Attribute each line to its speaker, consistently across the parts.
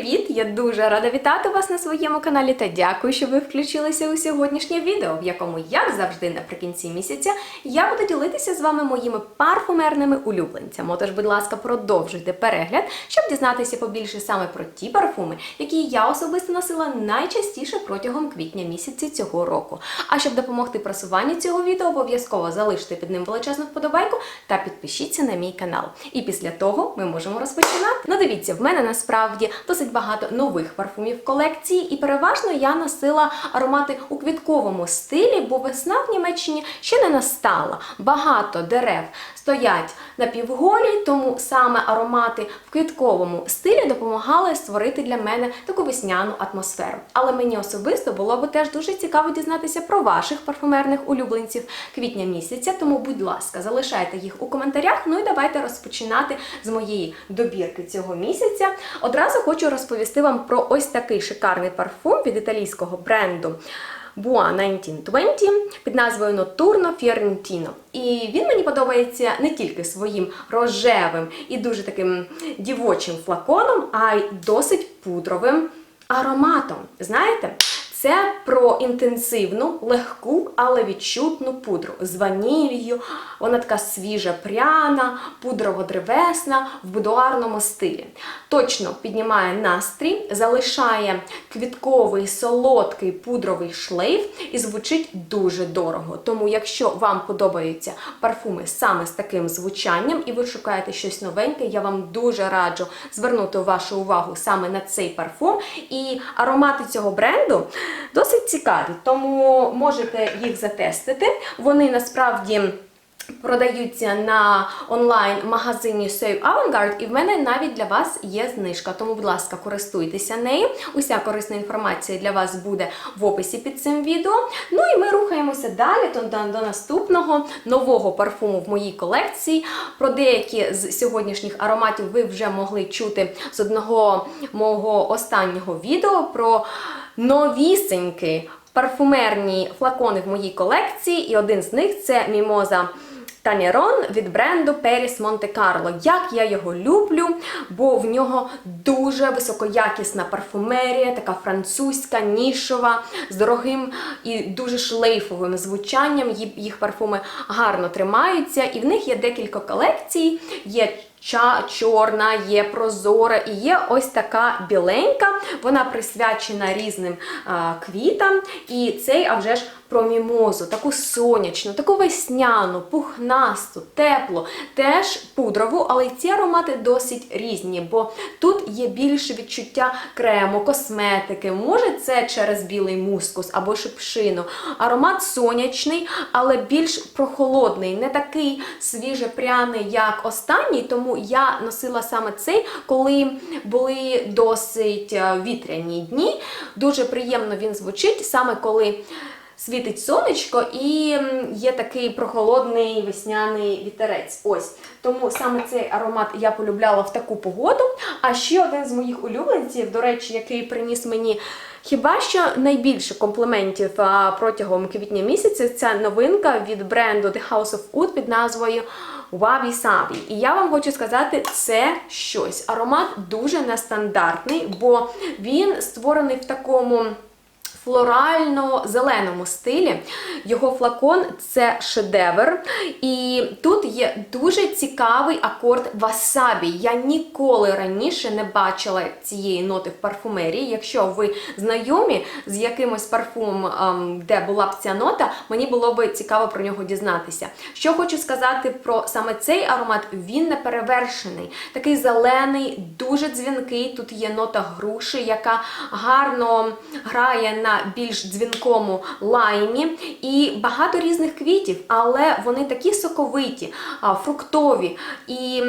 Speaker 1: привіт! Я дуже рада вітати вас на своєму каналі та дякую, що ви включилися у сьогоднішнє відео, в якому, як завжди, наприкінці місяця я буду ділитися з вами моїми парфумерними улюбленцями. Отож, будь ласка, продовжуйте перегляд, щоб дізнатися побільше саме про ті парфуми, які я особисто носила найчастіше протягом квітня місяці цього року. А щоб допомогти просуванню цього відео, обов'язково залиште під ним величезну вподобайку та підпишіться на мій канал. І після того ми можемо розпочинати. Ну, дивіться, в мене насправді досить багато нових парфумів в колекції, і переважно я носила аромати у квітковому стилі, бо весна в Німеччині ще не настала. Багато дерев стоять напівголі, тому саме аромати в квітковому стилі допомагали створити для мене таку весняну атмосферу. Але мені особисто було би теж дуже цікаво дізнатися про ваших парфумерних улюбленців квітня місяця. Тому, будь ласка, залишайте їх у коментарях. Ну і давайте розпочинати з моєї добірки цього місяця. Одразу хочу розповісти вам про ось такий шикарний парфум від італійського бренду. Boa 1920 під назвою Нотурно Fiorentino. І він мені подобається не тільки своїм рожевим і дуже таким дівочим флаконом, а й досить пудровим ароматом. Знаєте? Це про інтенсивну, легку, але відчутну пудру з ванілью. Вона така свіжа, пряна, пудрово-древесна в будуарному стилі. Точно піднімає настрій, залишає квітковий, солодкий пудровий шлейф і звучить дуже дорого. Тому, якщо вам подобаються парфуми саме з таким звучанням, і ви шукаєте щось новеньке, я вам дуже раджу звернути вашу увагу саме на цей парфум. І аромати цього бренду досить цікаві, тому можете їх затестити. Вони насправді. Продаються на онлайн-магазині Save Avantgarde, і в мене навіть для вас є знижка. Тому, будь ласка, користуйтеся нею. Уся корисна інформація для вас буде в описі під цим відео. Ну і ми рухаємося далі до, наступного нового парфуму в моїй колекції. Про деякі з сьогоднішніх ароматів ви вже могли чути з одного мого останнього відео про новісенькі парфумерні флакони в моїй колекції, і один з них це мімоза. Танерон від бренду Monte Carlo. Як я його люблю, бо в нього дуже високоякісна парфумерія, така французька, нішова, з дорогим і дуже шлейфовим звучанням. Їх парфуми гарно тримаються, і в них є декілька колекцій. Є чорна, є прозора і є ось така біленька. Вона присвячена різним а, квітам. І цей, а вже ж про мімозу, таку сонячну, таку весняну, пухнасту, теплу, теж пудрову, але й ці аромати досить різні, бо тут є більше відчуття крему, косметики. Може, це через білий мускус або шипшину. Аромат сонячний, але більш прохолодний, не такий свіже-пряний, як останній. Тому я носила саме цей, коли були досить е, вітряні дні. Дуже приємно він звучить, саме коли. Світить сонечко і є такий прохолодний весняний вітерець. Ось. Тому саме цей аромат я полюбляла в таку погоду. А ще один з моїх улюбленців, до речі, який приніс мені хіба що найбільше компліментів протягом квітня місяця, це новинка від бренду The House of Wood під назвою Wabi Sabi. І я вам хочу сказати, це щось. Аромат дуже нестандартний, бо він створений в такому флорально-зеленому стилі. Його флакон це шедевр. І тут є дуже цікавий акорд васабі. Я ніколи раніше не бачила цієї ноти в парфумерії. Якщо ви знайомі з якимось парфумом, ем, де була б ця нота, мені було б цікаво про нього дізнатися. Що хочу сказати про саме цей аромат, він не перевершений. Такий зелений, дуже дзвінкий. Тут є нота груші, яка гарно грає на більш дзвінкому лаймі і багато різних квітів, але вони такі соковиті, фруктові. І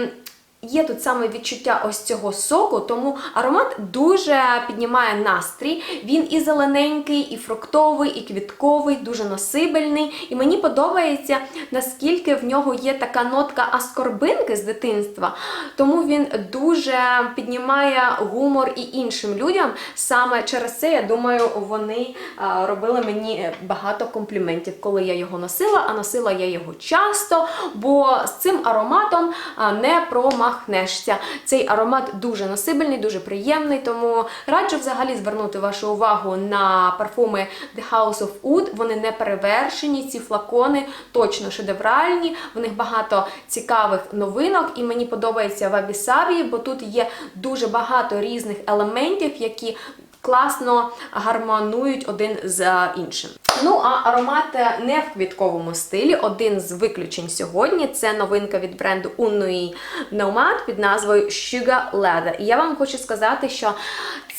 Speaker 1: Є тут саме відчуття ось цього соку, тому аромат дуже піднімає настрій. Він і зелененький, і фруктовий, і квітковий, дуже носибельний. І мені подобається, наскільки в нього є така нотка аскорбинки з дитинства. Тому він дуже піднімає гумор і іншим людям. Саме через це, я думаю, вони робили мені багато компліментів, коли я його носила, а носила я його часто, бо з цим ароматом не промахнувся замахнешся. Цей аромат дуже насибельний, дуже приємний, тому раджу взагалі звернути вашу увагу на парфуми The House of Wood. Вони не перевершені, ці флакони точно шедевральні. В них багато цікавих новинок, і мені подобається Вабі Саві, бо тут є дуже багато різних елементів, які класно гармонують один з іншим. Ну а аромат не в квітковому стилі. Один з виключень сьогодні це новинка від бренду Unui Nomad під назвою Sugar Leather. І я вам хочу сказати, що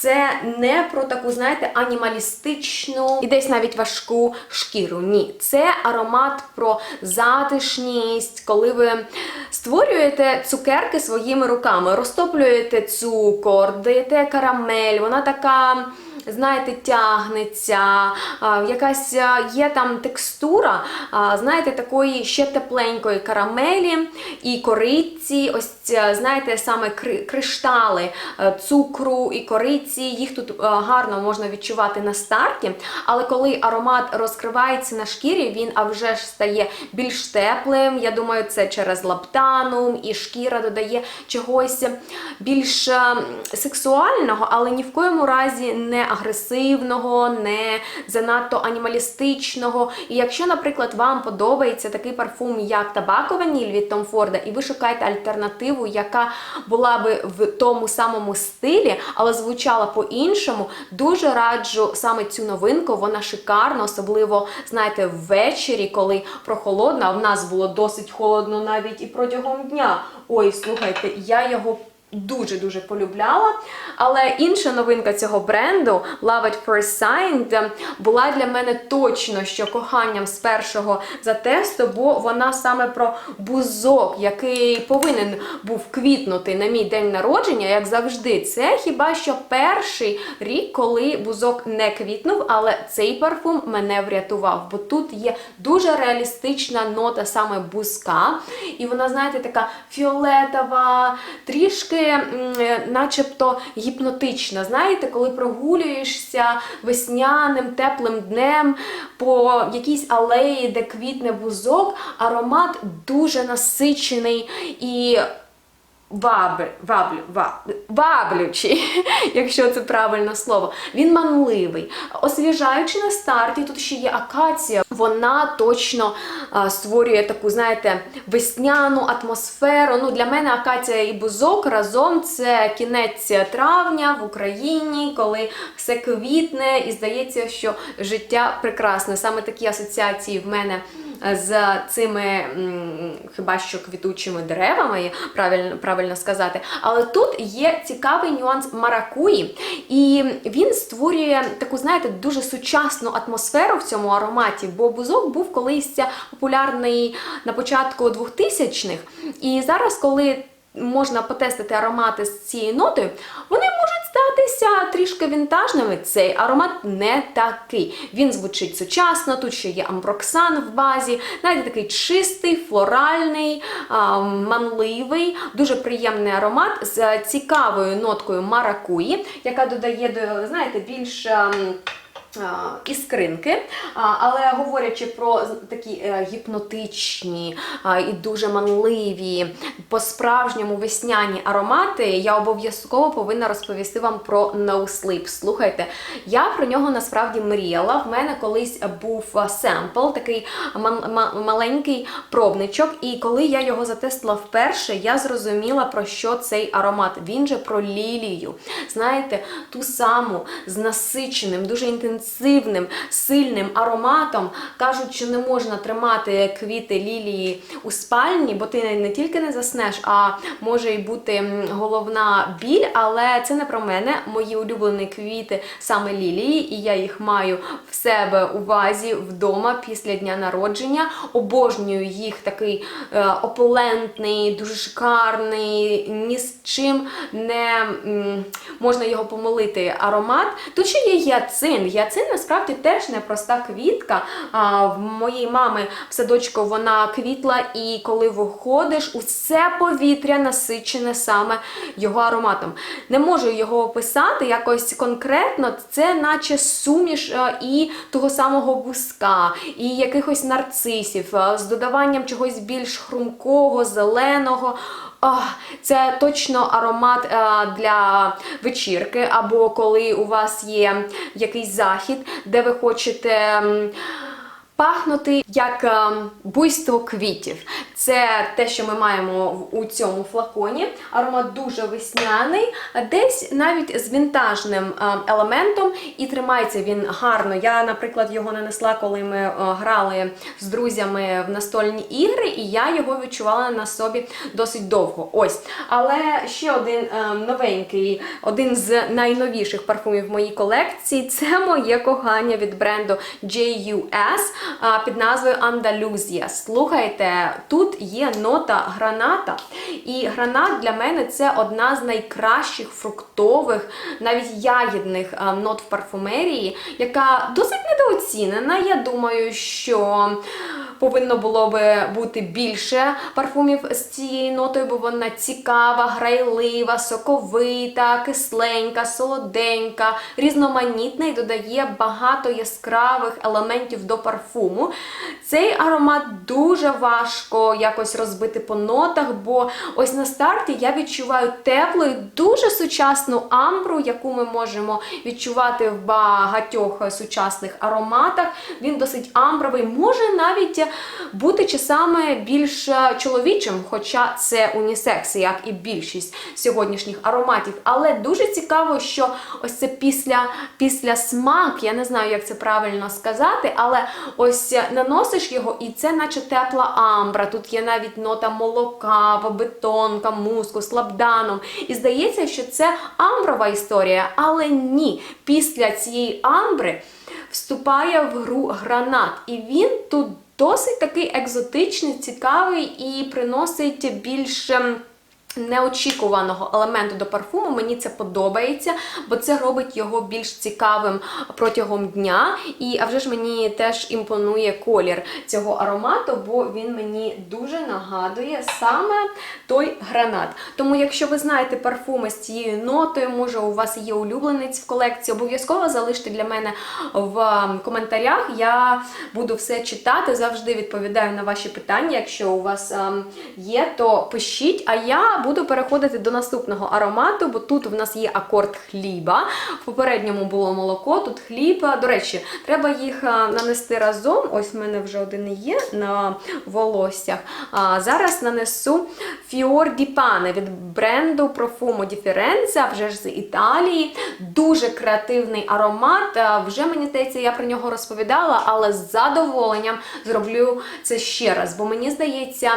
Speaker 1: це не про таку, знаєте, анімалістичну і десь навіть важку шкіру. Ні, це аромат про затишність, коли ви створюєте цукерки своїми руками, розтоплюєте цукор, даєте карамель, вона така. Знаєте, тягнеться, якась є там текстура, знаєте, такої ще тепленької карамелі і кориці, ось знаєте, саме криштали е, цукру і кориці, їх тут е, гарно можна відчувати на старті, але коли аромат розкривається на шкірі, він а вже ж стає більш теплим. Я думаю, це через лаптанум, і шкіра додає чогось більш е, сексуального, але ні в коєму разі не агресивного, не занадто анімалістичного. І якщо, наприклад, вам подобається такий парфум, як табако ваніль від Tom Ford, і ви шукаєте альтернативу, яка була би в тому самому стилі, але звучала по-іншому, дуже раджу саме цю новинку. Вона шикарна, особливо, знаєте, ввечері, коли прохолодно, а в нас було досить холодно навіть і протягом дня. Ой, слухайте, я його дуже-дуже полюбляла. Але інша новинка цього бренду Love at First Sight була для мене точно що коханням з першого затесту, бо вона саме про бузок, який повинен був квітнути на мій день народження, як завжди. Це хіба що перший рік, коли бузок не квітнув, але цей парфум мене врятував, бо тут є дуже реалістична нота саме бузка, і вона, знаєте, така фіолетова, трішки, начебто, гіпнотична. Знаєте, коли прогулюєшся весняним теплим днем по якійсь алеї, де квітне вузок, аромат дуже насичений і. Ваблю, ваблю, ваблю, ваблючий, якщо це правильне слово. Він манливий. Освіжаючи на старті, тут ще є акація. Вона точно а, створює таку, знаєте, весняну атмосферу. Ну, для мене акація і бузок разом це кінець травня в Україні, коли все квітне, і здається, що життя прекрасне. Саме такі асоціації в мене з цими хіба що квітучими деревами, правильно, правильно сказати. Але тут є цікавий нюанс маракуї, і він створює таку, знаєте, дуже сучасну атмосферу в цьому ароматі, бо бузок був колись популярний на початку 2000-х. І зараз, коли можна потестити аромати з цією нотою, вони можуть здатися трішки вінтажними. Цей аромат не такий. Він звучить сучасно, тут ще є амброксан в базі. навіть такий чистий, флоральний, манливий, дуже приємний аромат з цікавою ноткою маракуї, яка додає до, знаєте, більш. Іскринки, але говорячи про такі е, гіпнотичні і дуже манливі, по-справжньому весняні аромати, я обов'язково повинна розповісти вам про No Sleep. Слухайте, я про нього насправді мріяла. В мене колись був семпл, такий маленький пробничок, і коли я його затестила вперше, я зрозуміла, про що цей аромат. Він же про лілію. Знаєте, ту саму з насиченим, дуже інтенсивним, сильним ароматом. Кажуть, що не можна тримати квіти лілії у спальні, бо ти не тільки не заснеш, а може й бути головна біль, але це не про мене. Мої улюблені квіти саме лілії, і я їх маю в себе у вазі вдома після дня народження. Обожнюю їх такий е, опулентний, дуже шикарний, ні з чим не можна його помилити аромат. Тут ще є яцин. Яцин насправді теж непроста квітка. А, в моєї мами в садочку вона квітла, і коли виходиш, усе повітря насичене саме його ароматом. Не можу його описати якось конкретно. Це наче суміш е, і того самого бузка, і якихось нарцисів, е, з додаванням чогось більш хрумкого, зеленого. Ах, це точно аромат е, для вечірки, або коли у вас є якийсь захід, де ви хочете. Пахнути як е, буйство квітів. Це те, що ми маємо у цьому флаконі. Аромат дуже весняний, десь навіть з вінтажним е, елементом, і тримається він гарно. Я, наприклад, його нанесла, коли ми е, грали з друзями в настольні ігри, і я його відчувала на собі досить довго. Ось. Але ще один е, новенький, один з найновіших парфумів в моїй колекції це моє кохання від бренду JUS під назвою Андалюзія. Слухайте, тут є нота граната. І гранат для мене це одна з найкращих фруктових, навіть ягідних нот в парфумерії, яка досить недооцінена. Я думаю, що повинно було би бути більше парфумів з цією нотою, бо вона цікава, грайлива, соковита, кисленька, солоденька, різноманітна і додає багато яскравих елементів до парфуму. Цей аромат дуже важко якось розбити по нотах, бо ось на старті я відчуваю теплу і дуже сучасну амбру, яку ми можемо відчувати в багатьох сучасних ароматах. Він досить амбровий, може навіть бути часами більш чоловічим, хоча це унісекс, як і більшість сьогоднішніх ароматів. Але дуже цікаво, що ось це після, після смак, я не знаю, як це правильно сказати, але ось наносиш його, і це наче тепла амбра. Тут є навіть нота молока, бетонка, муску, лабданом. І здається, що це амброва історія, але ні. Після цієї амбри вступає в гру гранат, і він тут досить такий екзотичний, цікавий і приносить більш. Неочікуваного елементу до парфуму мені це подобається, бо це робить його більш цікавим протягом дня. І а вже ж мені теж імпонує колір цього аромату, бо він мені дуже нагадує саме той гранат. Тому, якщо ви знаєте парфуми з цією нотою, може у вас є улюбленець в колекції, обов'язково залиште для мене в ем, коментарях. Я буду все читати, завжди відповідаю на ваші питання. Якщо у вас ем, є, то пишіть. А я буду переходити до наступного аромату, бо тут в нас є акорд хліба. В попередньому було молоко, тут хліб. До речі, треба їх е, нанести разом. Ось в мене вже один є на волоссях. А зараз нанесу Fior di Pane від бренду Profumo di Firenze, вже ж з Італії. Дуже креативний аромат. Е, Вже мені здається, я про нього розповідала, але з задоволенням зроблю це ще раз, бо мені здається,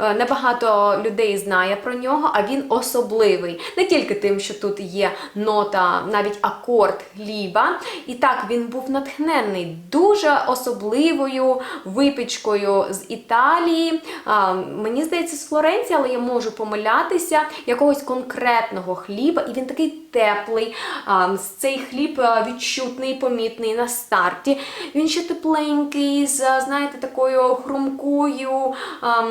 Speaker 1: е, небагато людей знає про нього, а він особливий. Не тільки тим, що тут є нота, навіть акорд хліба. І так, він був натхнений дуже особливою випічкою з Італії. А, Мені здається, з Флоренції, але я можу помилятися, якогось конкретного хліба, і він такий теплий. А, Цей хліб відчутний, помітний на старті. Він ще тепленький, з, знаєте, такою хрумкою. ам,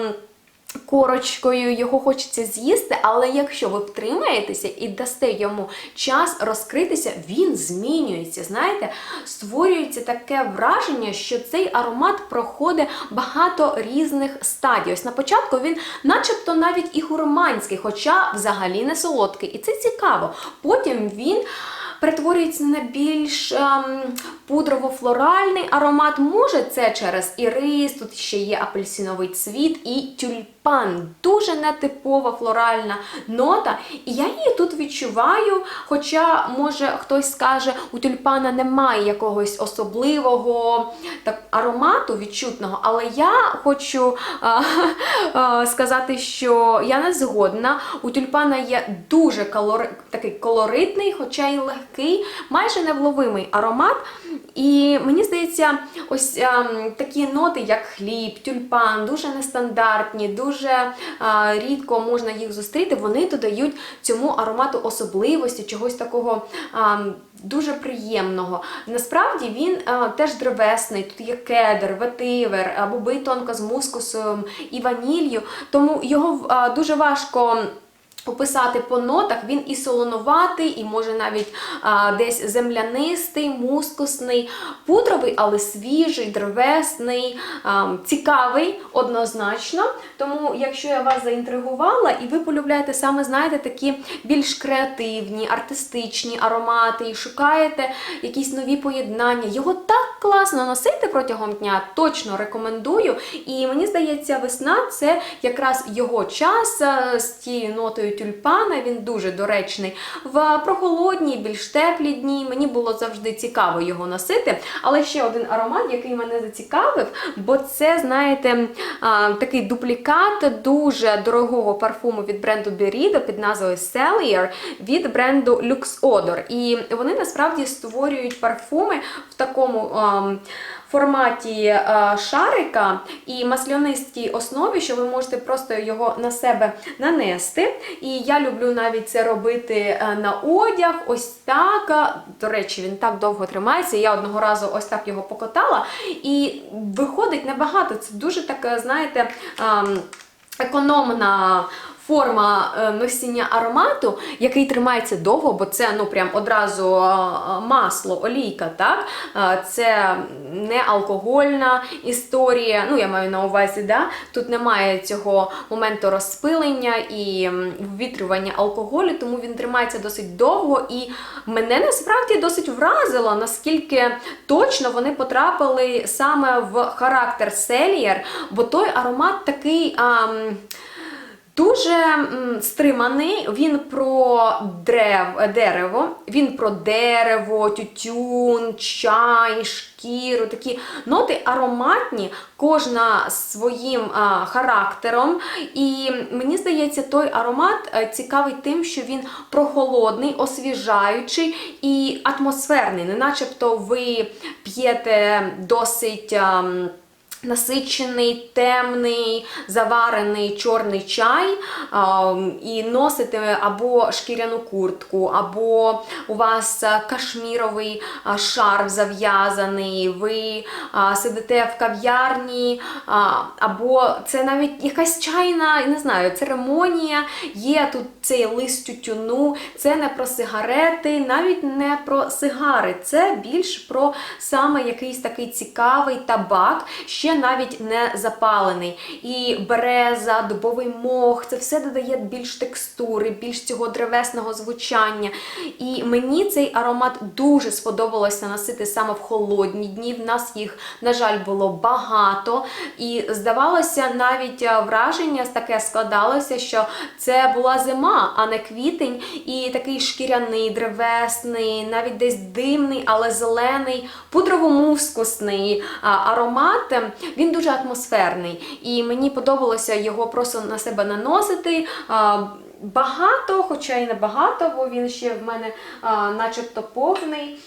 Speaker 1: корочкою його хочеться з'їсти, але якщо ви втримаєтеся і дасте йому час розкритися, він змінюється. Знаєте, створюється таке враження, що цей аромат проходить багато різних стадій. Ось на початку він, начебто, навіть і гурманський, хоча взагалі не солодкий. І це цікаво. Потім він. Перетворюється на більш ем, пудрово-флоральний аромат. Може, це через ірис, тут ще є апельсиновий цвіт і тюльпан. Дуже нетипова флоральна нота. І я її тут відчуваю. Хоча, може, хтось скаже, у тюльпана немає якогось особливого так, аромату відчутного, але я хочу а, а, сказати, що я не згодна. У тюльпана є дуже калори, такий колоритний, хоча й легкий, майже невловимий аромат. І мені здається, ось ем, такі ноти, як хліб, тюльпан, дуже нестандартні, дуже е, рідко можна їх зустріти. Вони додають цьому аромату особливості, чогось такого. Дуже приємного. Насправді він теж древесний, тут є кедр, ветивер, або тонко з мускусом і ваніллю, тому його дуже важко Описати по нотах, він і солонуватий, і може навіть а, десь землянистий, мускусний, пудровий, але свіжий, древесний, а, цікавий однозначно. Тому, якщо я вас заінтригувала і ви полюбляєте саме, знаєте, такі більш креативні, артистичні аромати, і шукаєте якісь нові поєднання, його так класно носити протягом дня, точно рекомендую. І мені здається, весна це якраз його час з тією нотою тюльпана. Він дуже доречний в прохолодні, більш теплі дні. Мені було завжди цікаво його носити. Але ще один аромат, який мене зацікавив, бо це, знаєте, такий дуплікат дуже дорогого парфуму від бренду Berido під назвою Cellier від бренду Lux Odor. І вони насправді створюють парфуми в такому. Форматі е, шарика і маслянистій основі, що ви можете просто його на себе нанести. І я люблю навіть це робити е, на одяг. Ось так. До речі, він так довго тримається. Я одного разу ось так його покотала. І виходить небагато. Це дуже така, знаєте. ем, Економна форма е, носіння аромату, який тримається довго, бо це ну прям одразу е, масло, олійка, так? Е, Це не алкогольна історія. Ну, я маю на увазі, да? тут немає цього моменту розпилення і ввітрювання алкоголю, тому він тримається досить довго. І мене насправді досить вразило, наскільки точно вони потрапили саме в характер селієр, бо той аромат такий. А, Дуже стриманий, він про древ, дерево, він про дерево, тютюн, чай, шкіру, такі ноти ароматні, кожна своїм а, характером. І мені здається, той аромат е, цікавий тим, що він прохолодний, освіжаючий і атмосферний, не начебто ви п'єте досить. ам, Насичений, темний, заварений чорний чай і носите або шкіряну куртку, або у вас кашміровий шарф зав'язаний, ви сидите в кав'ярні, або це навіть якась чайна, не знаю, церемонія, є тут цей лист тютюну, це не про сигарети, навіть не про сигари, це більш про саме якийсь такий цікавий табак. ще навіть не запалений. І береза, дубовий мох, це все додає більш текстури, більш цього древесного звучання. І мені цей аромат дуже сподобалося носити саме в холодні дні. В нас їх, на жаль, було багато. І здавалося, навіть е, враження таке складалося, що це була зима, а не квітень. І такий шкіряний, древесний, навіть десь димний, але зелений, пудрово-мускусний аромат. Він дуже атмосферний, і мені подобалося його просто на себе наносити. Багато, хоча й не багато, бо він ще в мене начебто повний.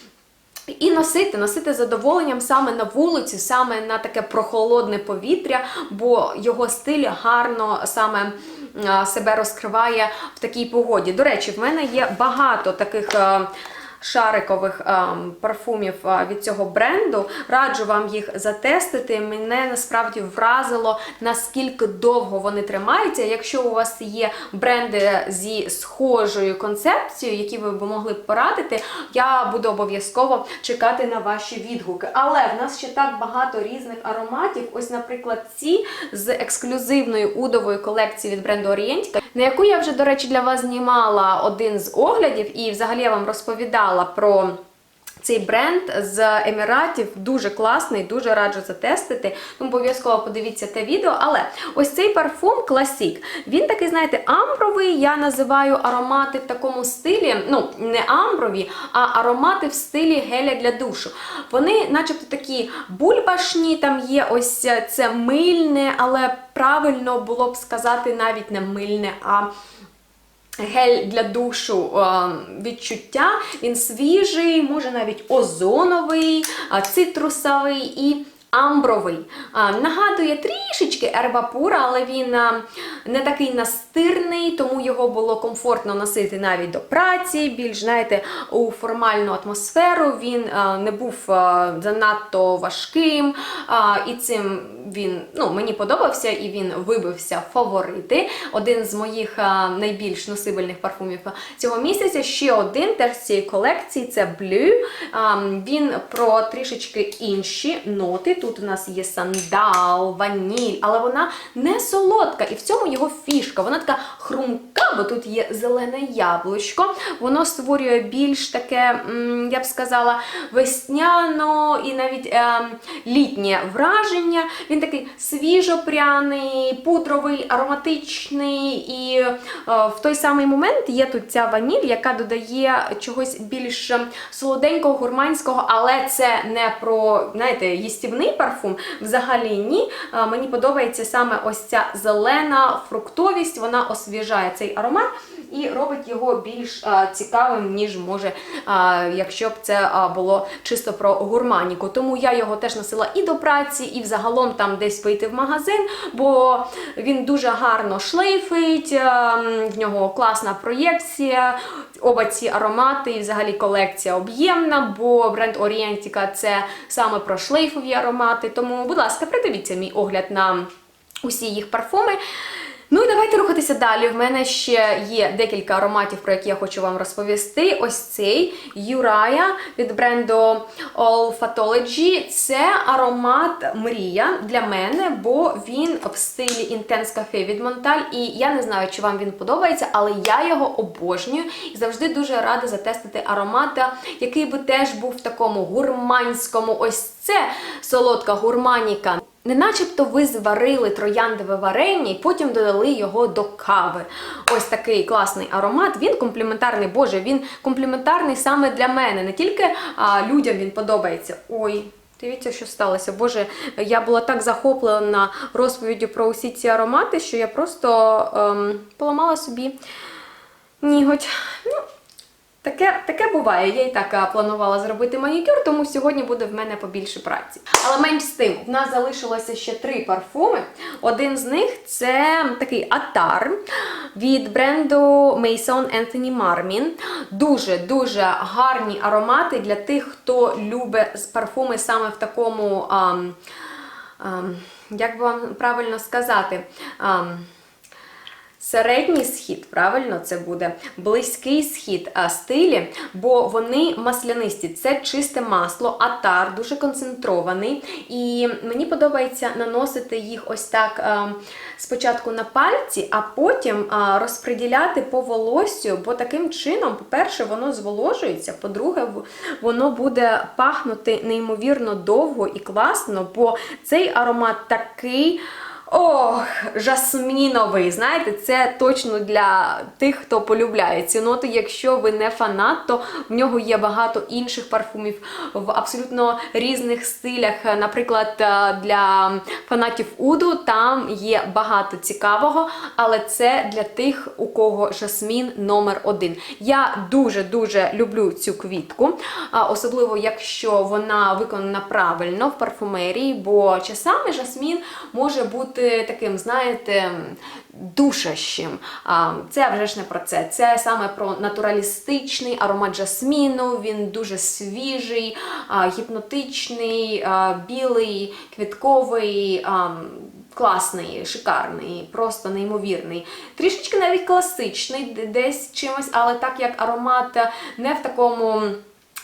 Speaker 1: І носити, носити задоволенням саме на вулиці, саме на таке прохолодне повітря, бо його стиль гарно саме себе розкриває в такій погоді. До речі, в мене є багато таких. Шарикових ем, парфумів е, від цього бренду. Раджу вам їх затестити. Мене насправді вразило, наскільки довго вони тримаються. Якщо у вас є бренди зі схожою концепцією, які ви б могли б порадити, я буду обов'язково чекати на ваші відгуки. Але в нас ще так багато різних ароматів. Ось, наприклад, ці з ексклюзивної удової колекції від бренду Орієнтіка, на яку я вже, до речі, для вас знімала один з оглядів, і взагалі я вам розповідала про. Цей бренд з Еміратів дуже класний, дуже раджу затестити. Тому обов'язково подивіться те відео. Але ось цей парфум Класік. Він такий, знаєте, амбровий. Я називаю аромати в такому стилі, ну, не амброві, а аромати в стилі геля для душу. Вони, начебто, такі бульбашні, там є ось це мильне, але правильно було б сказати навіть не мильне, а Гель для душу е, відчуття, він свіжий, може навіть озоновий, е, цитрусовий і амбровий. Е, Нагадує трішечки ербапура, але він не такий настирний, тому його було комфортно носити навіть до праці, більш знаєте, у формальну атмосферу. Він не був занадто важким, і цим він ну, мені подобався і він вибився фаворити. Один з моїх найбільш носибельних парфумів цього місяця. Ще один теж з цієї колекції це Blue. Він про трішечки інші ноти. Тут у нас є сандал, ваніль, але вона не солодка. І в цьому його фішка. Вона така хрумка, бо тут є зелене яблучко. Воно створює більш таке, я б сказала, весняно і навіть е, літнє враження. Він такий свіжопряний, пудровий, ароматичний. І е, в той самий момент є тут ця ваніль, яка додає чогось більш солоденького, гурманського, але це не про, знаєте, їстівний парфум. Взагалі ні. Е, Мені подобається саме ось ця зелена фруктовість, вона освіжає цей аромат і робить його більш а, цікавим, ніж може, а, якщо б це а, було чисто про гурманіку. Тому я його теж носила і до праці, і взагалом там десь вийти в магазин, бо він дуже гарно шлейфить, в нього класна проєкція. Оба ці аромати і взагалі колекція об'ємна, бо бренд Орієнтіка це саме про шлейфові аромати. Тому, будь ласка, придивіться мій огляд на усі їх парфуми. Ну і давайте рухатися далі. В мене ще є декілька ароматів, про які я хочу вам розповісти. Ось цей Юрая від бренду Olfatology. Це аромат мрія для мене, бо він в стилі Intense Cafe від Монталь. І я не знаю, чи вам він подобається, але я його обожнюю і завжди дуже рада затестити аромат, який би теж був в такому гурманському. Ось це солодка гурманіка. Не начебто ви зварили трояндове варення і потім додали його до кави. Ось такий класний аромат. Він компліментарний, боже, він компліментарний саме для мене. Не тільки а, людям він подобається. Ой. Дивіться, що сталося. Боже, я була так захоплена розповіддю про усі ці аромати, що я просто ем, поламала собі ніготь. Ну, Таке, таке буває. Я і так планувала зробити манікюр, тому сьогодні буде в мене побільше праці. Але менш з тим, в нас залишилося ще три парфуми. Один з них це такий атар від бренду Maison Anthony Marmin. Дуже-дуже гарні аромати для тих, хто любить парфуми саме в такому. ам, ам, як би вам правильно сказати? Ам, Середній схід, правильно це буде близький схід а, стилі, бо вони маслянисті. Це чисте масло, атар, дуже концентрований. І мені подобається наносити їх ось так а, спочатку на пальці, а потім а, розподіляти по волоссю, бо таким чином, по-перше, воно зволожується, по-друге, воно буде пахнути неймовірно довго і класно, бо цей аромат такий. Ох, жасміновий. Знаєте, це точно для тих, хто полюбляє ці ноти. Якщо ви не фанат, то в нього є багато інших парфумів в абсолютно різних стилях. Наприклад, е, для фанатів Уду там є багато цікавого, але це для тих, у кого жасмін номер один. Я дуже-дуже люблю цю квітку, особливо якщо вона виконана правильно в парфумерії, бо часами жасмін може бути таким, знаєте, душащим. Це вже ж не про це. Це саме про натуралістичний аромат жасміну. Він дуже свіжий, гіпнотичний, білий, квітковий. Класний, шикарний, просто неймовірний. Трішечки навіть класичний, десь чимось, але так як аромат не в такому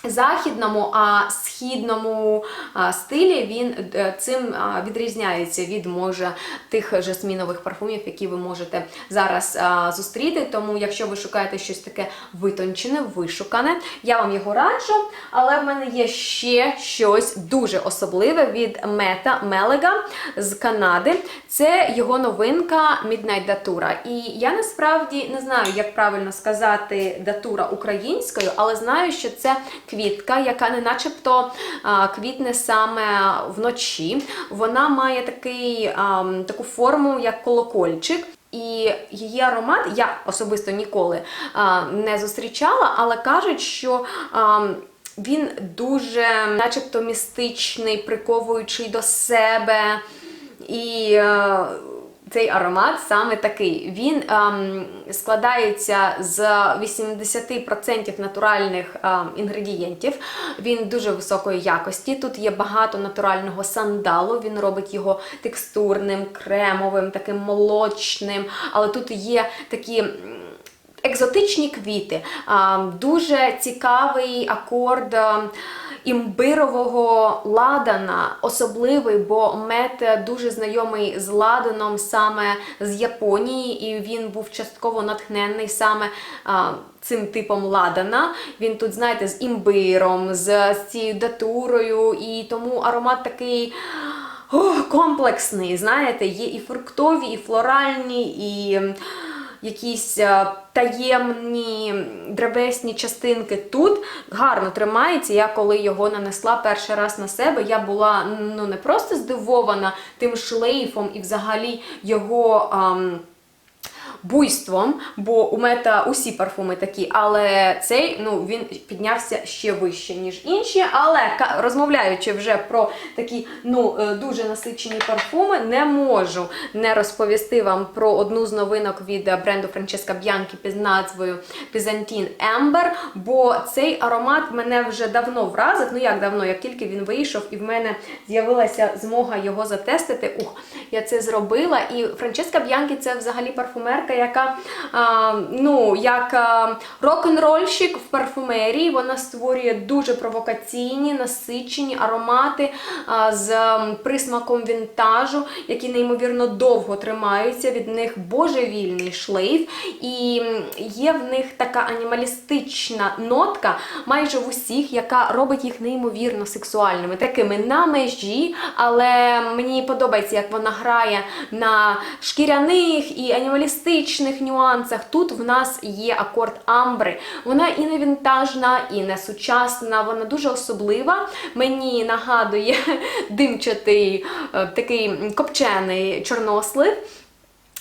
Speaker 1: західному, а східному стилі він е, цим відрізняється від може тих жасмінових парфумів, які ви можете зараз зустріти. Тому, якщо ви шукаєте щось таке витончене, вишукане, я вам його раджу. Але в мене є ще щось дуже особливе від Мета Мелега з Канади. Це його новинка Midnight Datura. І я насправді не знаю, як правильно сказати датура українською, але знаю, що це квітка, яка не начебто квітне саме вночі. Вона має такий, таку форму, як колокольчик. І її аромат я особисто ніколи а, не зустрічала, але кажуть, що а, він дуже, начебто, містичний, приковуючий до себе. І е, цей аромат саме такий. Він ем, складається з 80% натуральних ем, інгредієнтів. Він дуже високої якості. Тут є багато натурального сандалу. Він робить його текстурним, кремовим, таким молочним. Але тут є такі. Екзотичні квіти, дуже цікавий акорд а, імбирового ладана, особливий, бо мед дуже знайомий з ладаном саме з Японії, і він був частково натхнений саме а, цим типом ладана. Він тут, знаєте, з імбиром, з, з цією датурою, і тому аромат такий. Ох, комплексний, знаєте, є і фруктові, і флоральні, і якісь е, таємні древесні частинки тут гарно тримається. Я коли його нанесла перший раз на себе, я була ну не просто здивована тим шлейфом і взагалі його. ам, буйством, бо у мета усі парфуми такі, але цей ну він піднявся ще вище, ніж інші. Але розмовляючи вже про такі ну е, дуже насичені парфуми, не можу не розповісти вам про одну з новинок від бренду Франческа Б'янкі під назвою Byzantine Amber, бо цей аромат мене вже давно вразив. Ну як давно, як тільки він вийшов, і в мене з'явилася змога його затестити. Ух, я це зробила. І Франческа Б'янкі це взагалі парфумерка, яка а, ну, як рок-н-рольщик в парфумерії. Вона створює дуже провокаційні, насичені аромати а, з присмаком вінтажу, які неймовірно довго тримаються. Від них божевільний шлейф, і є в них така анімалістична нотка майже в усіх, яка робить їх неймовірно сексуальними, такими на межі, але мені подобається, як вона грає на шкіряних і анімалістичних нюансах. Тут в нас є акорд амбри. Вона і не вінтажна, і не сучасна, вона дуже особлива. Мені нагадує димчатий е, такий копчений чорнослив.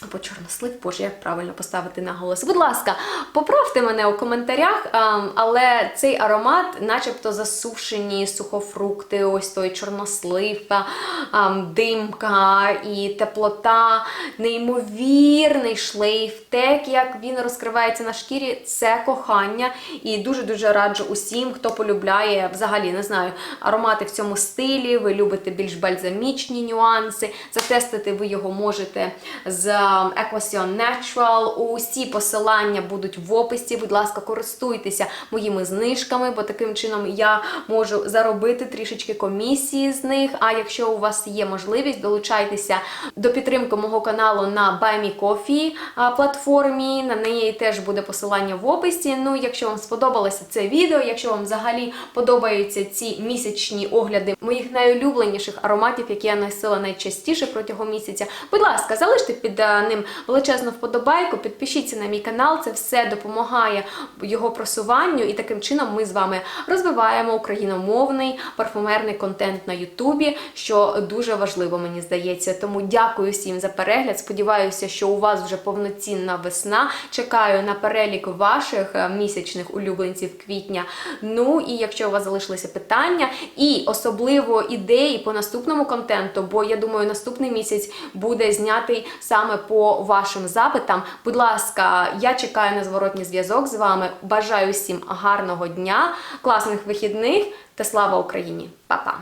Speaker 1: Або чорнослив, боже, як правильно поставити на голос. Будь ласка, поправте мене у коментарях, ем, але цей аромат, начебто засушені сухофрукти, ось той чорнослив, ем, димка і теплота, неймовірний шлейф, те, як він розкривається на шкірі, це кохання. І дуже-дуже раджу усім, хто полюбляє взагалі, не знаю, аромати в цьому стилі, ви любите більш бальзамічні нюанси. Затестити ви його можете з Equation Natural. Усі посилання будуть в описі. Будь ласка, користуйтеся моїми знижками, бо таким чином я можу заробити трішечки комісії з них. А якщо у вас є можливість, долучайтеся до підтримки мого каналу на Buy Me платформі. На неї теж буде посилання в описі. Ну, якщо вам сподобалося це відео, якщо вам взагалі подобаються ці місячні огляди моїх найулюбленіших ароматів, які я носила найчастіше протягом місяця, будь ласка, залиште під е, ним величезну вподобайку, підпишіться на мій канал, це все допомагає його просуванню, і таким чином ми з вами розвиваємо україномовний парфумерний контент на Ютубі, що дуже важливо, мені здається. Тому дякую всім за перегляд. Сподіваюся, що у вас вже повноцінна весна. Чекаю на перелік ваших е, місячних улюбленців квітня. Ну і якщо у вас залишилися питання, і особливо ідеї по наступному контенту, бо я думаю, наступний місяць буде знятий саме по вашим запитам. Будь ласка, я чекаю на зворотній зв'язок з вами. Бажаю всім гарного дня, класних вихідних та слава Україні! Па-па!